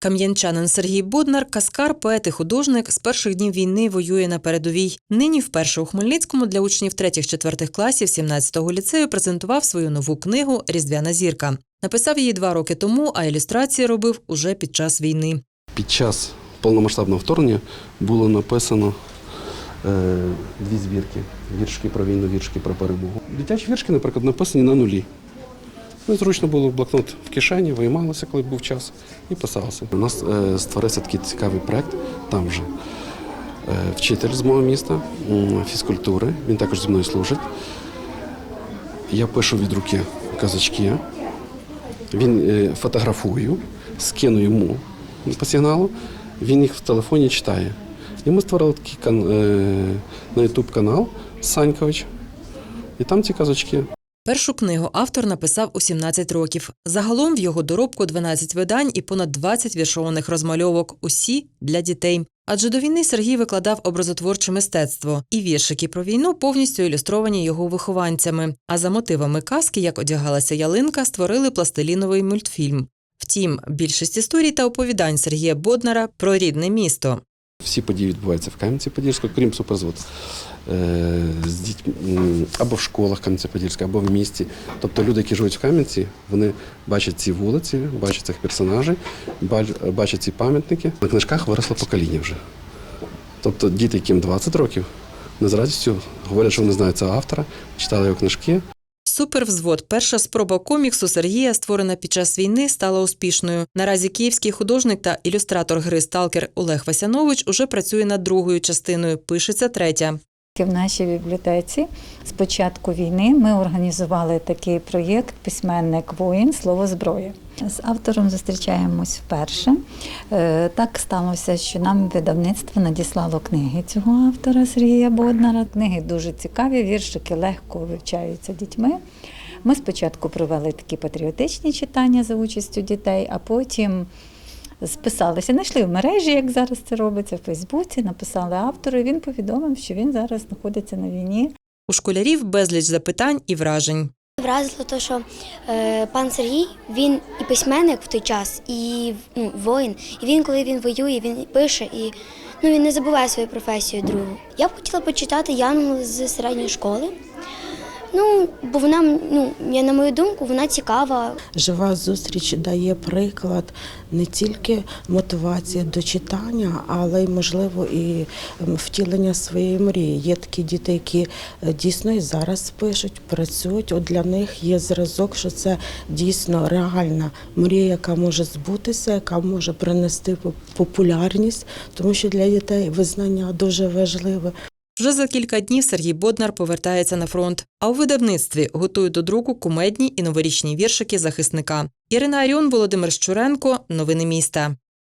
Кам'янчанин Сергій Боднар, каскар, поет і художник, з перших днів війни воює на передовій. Нині вперше у Хмельницькому для учнів 3-4 класів 17-го ліцею презентував свою нову книгу Різдвяна зірка. Написав її два роки тому, а ілюстрації робив уже під час війни. Під час повномасштабного вторгнення було написано е, дві збірки: віршки про війну, віршки про перемогу. Дитячі віршки, наприклад, написані на нулі. Ну, зручно було блокнот в кишені, виймалося, коли був час, і писалося. У нас е, створився такий цікавий проект, там вже е, вчитель з мого міста, фізкультури, він також зі мною служить. Я пишу від руки казачки, він е, фотографую, скину йому по сигналу, він їх в телефоні читає. І ми створили такий кан- е, на YouTube канал Санькович, і там ці казочки. Першу книгу автор написав у 17 років. Загалом в його доробку 12 видань і понад 20 віршованих розмальовок. Усі для дітей. Адже до війни Сергій викладав образотворче мистецтво, і віршики про війну повністю ілюстровані його вихованцями. А за мотивами казки, як одягалася ялинка, створили пластиліновий мультфільм. Втім, більшість історій та оповідань Сергія Боднара про рідне місто. Всі події відбуваються в Кам'янці-Подільську, крім суперзвод. Е, з дітьми або в школах Кам'янці-Подільська, або в місті. Тобто люди, які живуть в Кам'янці, вони бачать ці вулиці, бачать цих персонажів, бачать ці пам'ятники. На книжках виросло покоління вже. Тобто діти, яким 20 років, не з радістю говорять, що вони знають цього автора, читали його книжки. Супервзвод, перша спроба коміксу Сергія, створена під час війни, стала успішною. Наразі київський художник та ілюстратор гри Сталкер Олег Васянович уже працює над другою частиною. Пишеться третя. В нашій бібліотеці з початку війни ми організували такий проєкт Письменник воїн слово зброя. З автором зустрічаємось вперше. Е, Так сталося, що нам видавництво надіслало книги цього автора Сергія Боднара. Книги дуже цікаві, віршики легко вивчаються дітьми. Ми спочатку провели такі патріотичні читання за участю дітей, а потім списалися, знайшли в мережі, як зараз це робиться, в Фейсбуці, написали автору. і Він повідомив, що він зараз знаходиться на війні. У школярів безліч запитань і вражень. Вразило те, що е, пан Сергій він і письменник в той час, і ну, воїн. І він, коли він воює, він пише і ну, він не забуває свою професію другу. Я б хотіла почитати Янгол з середньої школи. Ну, бо вона, ну, я, на мою думку, вона цікава. Жива зустріч дає приклад не тільки мотивації до читання, але й можливо і втілення своєї мрії. Є такі діти, які е, дійсно і зараз пишуть, працюють. От для них є зразок, що це дійсно реальна мрія, яка може збутися, яка може принести популярність, тому що для дітей визнання дуже важливе. Вже за кілька днів Сергій Боднар повертається на фронт. А у видавництві готують до друку кумедні і новорічні віршики захисника. Ірина Аріон, Володимир Щуренко. Новини міста.